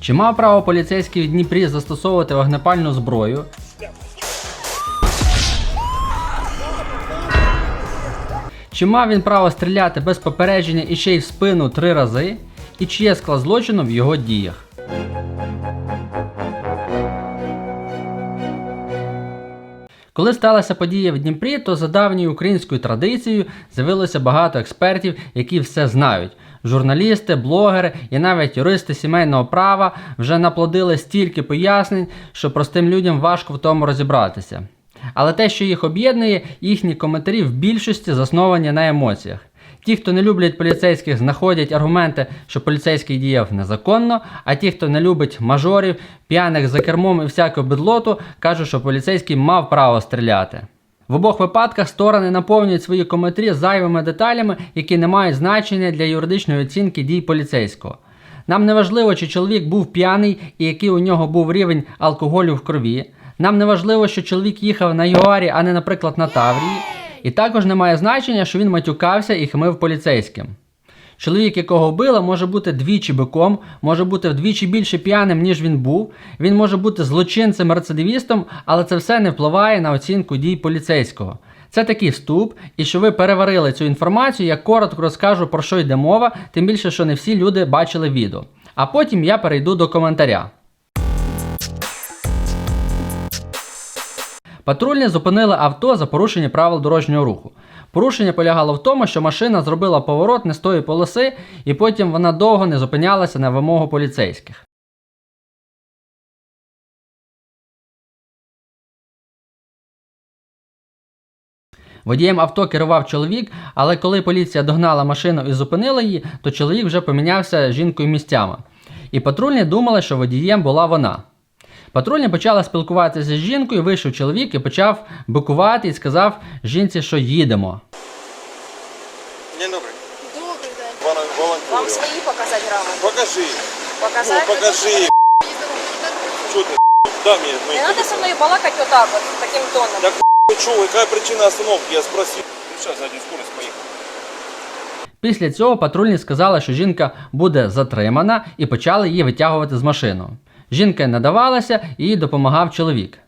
Чи мав право поліцейський в Дніпрі застосовувати вогнепальну зброю? Чи мав він право стріляти без попередження і ще й в спину три рази? І чи є склад злочину в його діях? Коли сталася подія в Дніпрі, то за давньою українською традицією з'явилося багато експертів, які все знають. Журналісти, блогери і навіть юристи сімейного права вже наплодили стільки пояснень, що простим людям важко в тому розібратися. Але те, що їх об'єднує, їхні коментарі в більшості засновані на емоціях. Ті, хто не люблять поліцейських, знаходять аргументи, що поліцейський діяв незаконно, а ті, хто не любить мажорів, п'яних за кермом і всяку бедлоту, кажуть, що поліцейський мав право стріляти. В обох випадках сторони наповнюють свої коментарі зайвими деталями, які не мають значення для юридичної оцінки дій поліцейського. Нам не важливо, чи чоловік був п'яний і який у нього був рівень алкоголю в крові. Нам не важливо, що чоловік їхав на Юарі, а не, наприклад, на Таврії. І також не має значення, що він матюкався і хмив поліцейським. Чоловік, якого вбили, може бути двічі биком, може бути вдвічі більше п'яним, ніж він був. Він може бути злочинцем рецидивістом, але це все не впливає на оцінку дій поліцейського. Це такий вступ, і що ви переварили цю інформацію, я коротко розкажу про що йде мова, тим більше, що не всі люди бачили відео. А потім я перейду до коментаря. Патрульні зупинили авто за порушення правил дорожнього руху. Порушення полягало в тому, що машина зробила поворот не з тої полоси, і потім вона довго не зупинялася на вимогу поліцейських. Водієм авто керував чоловік, але коли поліція догнала машину і зупинила її, то чоловік вже помінявся жінкою місцями. І патрульні думали, що водієм була вона. Патрульні почали спілкуватися з жінкою, вийшов чоловік і почав бикувати і сказав жінці, що їдемо. День добрый. Добрий день. Вона волонтер. Вам свої показати грамоти? Покажи. Показати? Ну, покажи. Что ты? Да, мне. Не Мы... треба зі мною балакати отак, от, таким тоном. Так что, какая причина остановки? Я спросил. Сейчас заднюю скорость поехал. Після цього патрульні сказали, що жінка буде затримана, і почали її витягувати з машини. Жінка не давалася і їй допомагав чоловік.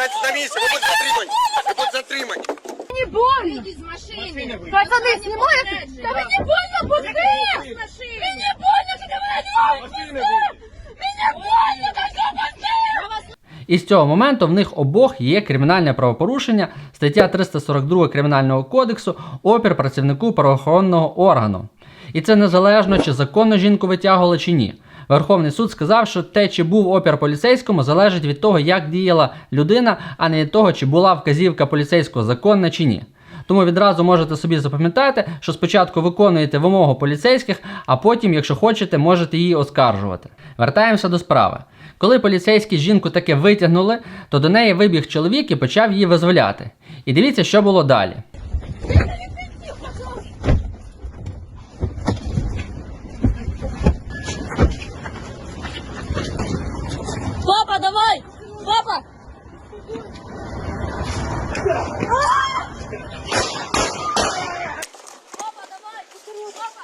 Получается, на месте. Вы будете затримать. Вы будете затримать. Не больно! Выйди из машины! Пацаны, снимайте! Да мне не больно, пусти! Мне не больно, что ты меня Пусти! Мне больно, да что пусти! І з цього моменту в них обох є кримінальне правопорушення, стаття 342 Кримінального кодексу, опір працівнику правоохоронного органу. І це незалежно, чи законно жінку витягували чи ні. Верховний суд сказав, що те, чи був опір поліцейському, залежить від того, як діяла людина, а не від того, чи була вказівка поліцейського законна чи ні. Тому відразу можете собі запам'ятати, що спочатку виконуєте вимогу поліцейських, а потім, якщо хочете, можете її оскаржувати. Вертаємося до справи. Коли поліцейські жінку таке витягнули, то до неї вибіг чоловік і почав її визволяти. І дивіться, що було далі. Папа, давай! Папа! Папа, давай! Папа!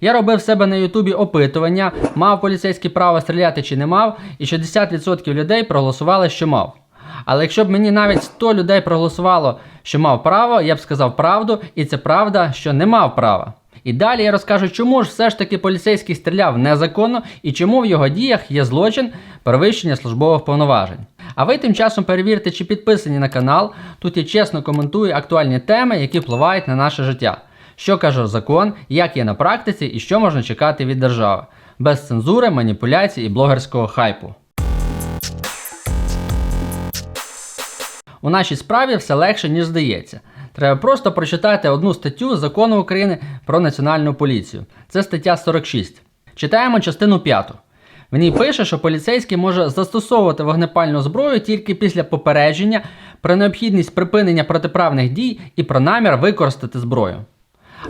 Я робив себе на Ютубі опитування, мав поліцейський право стріляти чи не мав, і 60% людей проголосували, що мав. Але якщо б мені навіть 100 людей проголосувало, що мав право, я б сказав правду, і це правда, що не мав права. І далі я розкажу, чому ж все ж таки поліцейський стріляв незаконно і чому в його діях є злочин перевищення службових повноважень. А ви тим часом перевірте, чи підписані на канал. Тут я чесно коментую актуальні теми, які впливають на наше життя. Що каже закон, як є на практиці і що можна чекати від держави, без цензури, маніпуляцій і блогерського хайпу. У нашій справі все легше, ніж здається. Треба просто прочитати одну статтю закону України про національну поліцію. Це стаття 46. Читаємо частину 5. В ній пише, що поліцейський може застосовувати вогнепальну зброю тільки після попередження про необхідність припинення протиправних дій і про намір використати зброю.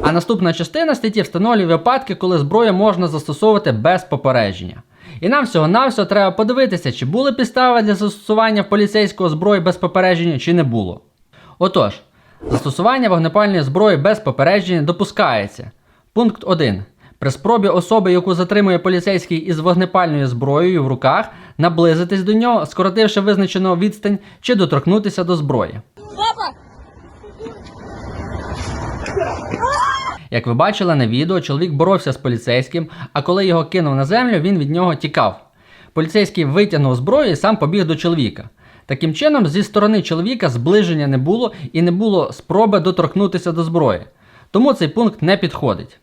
А наступна частина статті встановлює випадки, коли зброю можна застосовувати без попередження. І нам всього-навсього треба подивитися, чи були підстави для застосування поліцейського зброї без попередження, чи не було. Отож, застосування вогнепальної зброї без попередження допускається. Пункт 1. При спробі особи, яку затримує поліцейський із вогнепальною зброєю в руках, наблизитись до нього, скоротивши визначену відстань, чи доторкнутися до зброї. Папа! Як ви бачили на відео, чоловік боровся з поліцейським, а коли його кинув на землю, він від нього тікав. Поліцейський витягнув зброю і сам побіг до чоловіка. Таким чином, зі сторони чоловіка зближення не було і не було спроби доторкнутися до зброї. Тому цей пункт не підходить.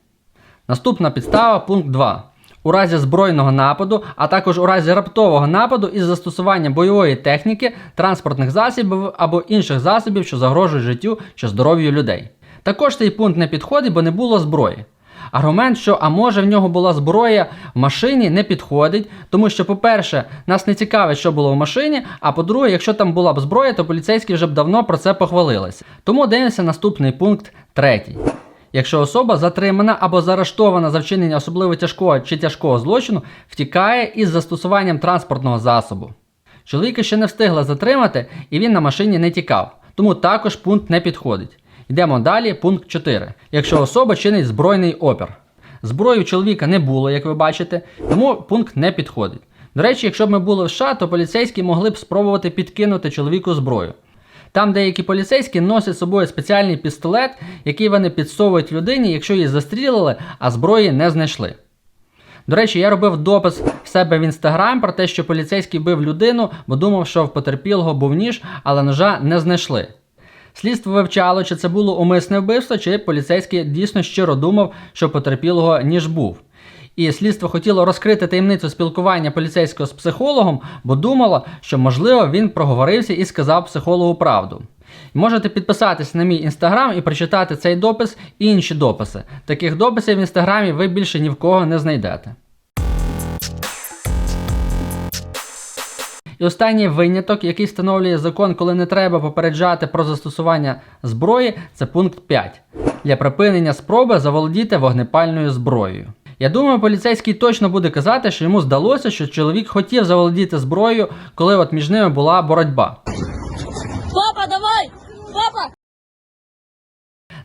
Наступна підстава пункт 2. У разі збройного нападу, а також у разі раптового нападу із застосуванням бойової техніки, транспортних засобів або інших засобів, що загрожують життю чи здоров'ю людей. Також цей пункт не підходить, бо не було зброї. Аргумент, що а може в нього була зброя в машині, не підходить, тому що, по-перше, нас не цікавить, що було в машині, а по-друге, якщо там була б зброя, то поліцейські вже б давно про це похвалилися. Тому дивимося наступний пункт третій. Якщо особа затримана або заарештована за вчинення особливо тяжкого чи тяжкого злочину, втікає із застосуванням транспортного засобу. Чоловіка ще не встигли затримати, і він на машині не тікав, тому також пункт не підходить. Йдемо далі, пункт 4. Якщо особа чинить збройний опір. Зброї у чоловіка не було, як ви бачите, тому пункт не підходить. До речі, якщо б ми були в США, то поліцейські могли б спробувати підкинути чоловіку зброю. Там деякі поліцейські носять з собою спеціальний пістолет, який вони підсовують людині, якщо її застрілили, а зброї не знайшли. До речі, я робив допис в себе в інстаграм про те, що поліцейський бив людину, бо думав, що в потерпілого був ніж, але ножа не знайшли. Слідство вивчало, чи це було умисне вбивство, чи поліцейський дійсно щиро думав, що потерпілого ніж був. І слідство хотіло розкрити таємницю спілкування поліцейського з психологом, бо думало, що можливо він проговорився і сказав психологу правду. Можете підписатись на мій інстаграм і прочитати цей допис і інші дописи. Таких дописів в інстаграмі ви більше ні в кого не знайдете. І останній виняток, який встановлює закон, коли не треба попереджати про застосування зброї, це пункт 5. Для припинення спроби заволодіти вогнепальною зброєю. Я думаю, поліцейський точно буде казати, що йому здалося, що чоловік хотів заволодіти зброєю, коли от між ними була боротьба. Папа, давай! Папа!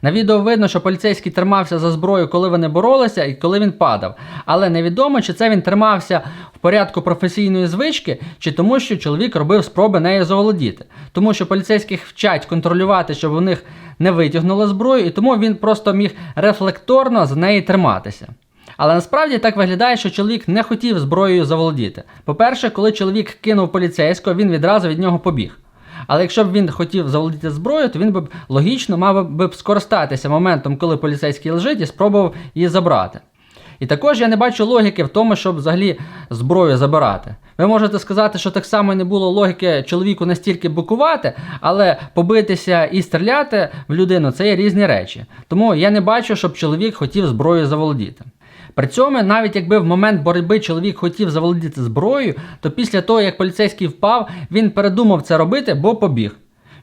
На відео видно, що поліцейський тримався за зброю, коли вони боролися і коли він падав. Але невідомо, чи це він тримався в порядку професійної звички, чи тому, що чоловік робив спроби нею заволодіти. Тому що поліцейських вчать контролювати, щоб у них не витягнули зброю, і тому він просто міг рефлекторно за неї триматися. Але насправді так виглядає, що чоловік не хотів зброєю заволодіти. По-перше, коли чоловік кинув поліцейського, він відразу від нього побіг. Але якщо б він хотів заволодіти зброєю, то він би логічно мав би скористатися моментом, коли поліцейський лежить, і спробував її забрати. І також я не бачу логіки в тому, щоб взагалі зброю забирати. Ви можете сказати, що так само не було логіки чоловіку настільки бокувати, але побитися і стріляти в людину це є різні речі. Тому я не бачу, щоб чоловік хотів зброєю заволодіти. При цьому, навіть якби в момент боротьби чоловік хотів заволодіти зброєю, то після того, як поліцейський впав, він передумав це робити, бо побіг.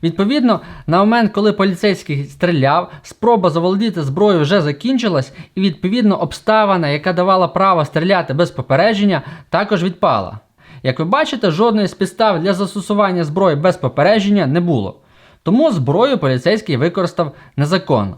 Відповідно, на момент, коли поліцейський стріляв, спроба заволодіти зброєю вже закінчилась, і відповідно обставина, яка давала право стріляти без попередження, також відпала. Як ви бачите, жодної з підстав для застосування зброї без попередження не було. Тому зброю поліцейський використав незаконно.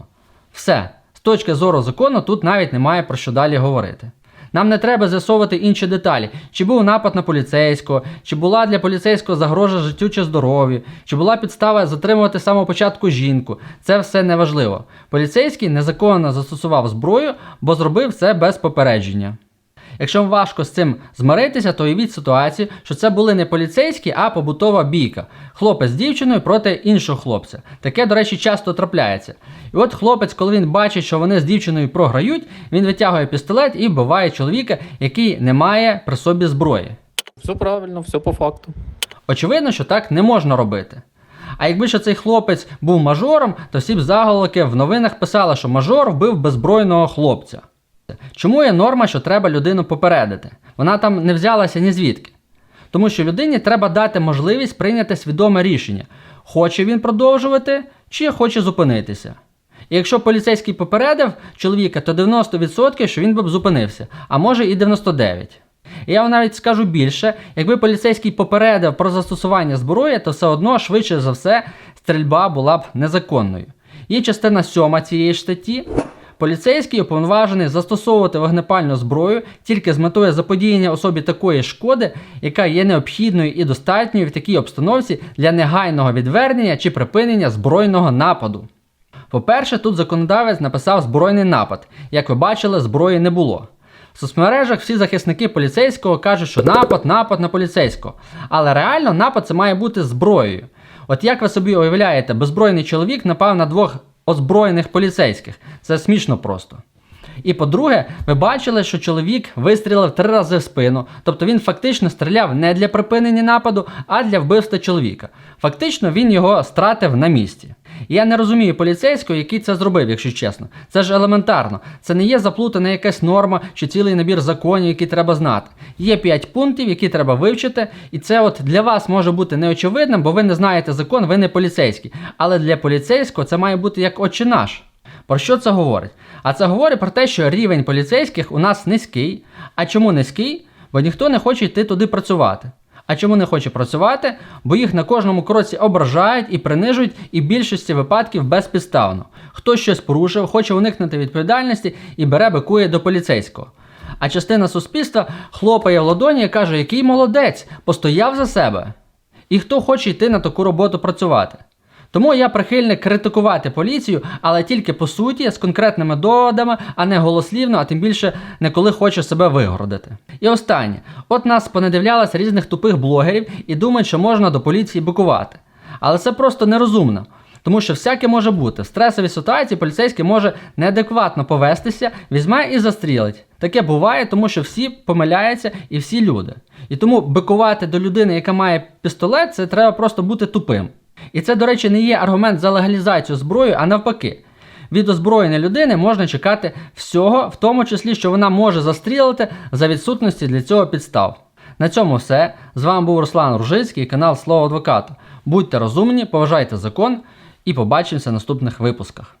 Все. Точки зору закону тут навіть немає про що далі говорити. Нам не треба з'ясовувати інші деталі, чи був напад на поліцейського, чи була для поліцейського загрожа життю чи здоров'ю, чи була підстава затримувати з самого початку жінку. Це все неважливо. Поліцейський незаконно застосував зброю, бо зробив це без попередження. Якщо вам важко з цим змиритися, то уявіть ситуацію, що це були не поліцейські, а побутова бійка. Хлопець з дівчиною проти іншого хлопця. Таке, до речі, часто трапляється. І от хлопець, коли він бачить, що вони з дівчиною програють, він витягує пістолет і вбиває чоловіка, який не має при собі зброї. Все правильно, все по факту. Очевидно, що так не можна робити. А якби ще цей хлопець був мажором, то всі б заголовки в новинах писали, що мажор вбив беззбройного хлопця. Чому є норма, що треба людину попередити? Вона там не взялася ні звідки. Тому що людині треба дати можливість прийняти свідоме рішення, хоче він продовжувати чи хоче зупинитися. І якщо поліцейський попередив чоловіка, то 90% що він би б зупинився, а може і 99%. І я вам навіть скажу більше, якби поліцейський попередив про застосування зброї, то все одно швидше за все стрільба була б незаконною. Є частина 7 цієї статті. Поліцейський уповноважений застосовувати вогнепальну зброю тільки з метою заподіяння особі такої шкоди, яка є необхідною і достатньою в такій обстановці для негайного відвернення чи припинення збройного нападу. По-перше, тут законодавець написав збройний напад. Як ви бачили, зброї не було. В соцмережах всі захисники поліцейського кажуть, що напад, напад на поліцейського. Але реально напад це має бути зброєю. От як ви собі уявляєте, беззбройний чоловік напав на двох озброєних поліцейських. Це смішно просто. І по-друге, ви бачили, що чоловік вистрілив три рази в спину, тобто він фактично стріляв не для припинення нападу, а для вбивства чоловіка. Фактично він його стратив на місці. Я не розумію поліцейського, який це зробив, якщо чесно. Це ж елементарно. Це не є заплутана якась норма чи цілий набір законів, які треба знати. Є 5 пунктів, які треба вивчити, і це от для вас може бути неочевидним, бо ви не знаєте закон, ви не поліцейський. Але для поліцейського це має бути як отче наш. Про що це говорить? А це говорить про те, що рівень поліцейських у нас низький. А чому низький? Бо ніхто не хоче йти туди працювати. А чому не хоче працювати? Бо їх на кожному кроці ображають і принижують, і в більшості випадків безпідставно. Хто щось порушив, хоче уникнути відповідальності і бере бикує до поліцейського. А частина суспільства хлопає в ладоні і каже, який молодець, постояв за себе. І хто хоче йти на таку роботу працювати. Тому я прихильник критикувати поліцію, але тільки по суті, з конкретними доводами, а не голослівно, а тим більше не коли хоче себе вигородити. І останнє: от нас понадивлялось різних тупих блогерів і думають, що можна до поліції бикувати. Але це просто нерозумно. Тому що всяке може бути. В стресовій ситуації поліцейський може неадекватно повестися, візьме і застрілить. Таке буває, тому що всі помиляються і всі люди. І тому бикувати до людини, яка має пістолет, це треба просто бути тупим. І це, до речі, не є аргумент за легалізацію зброї, а навпаки. Від озброєної людини можна чекати всього, в тому числі, що вона може застрілити за відсутності для цього підстав. На цьому все. З вами був Руслан Ружицький, канал Слово Адвоката. Будьте розумні, поважайте закон і побачимося в наступних випусках.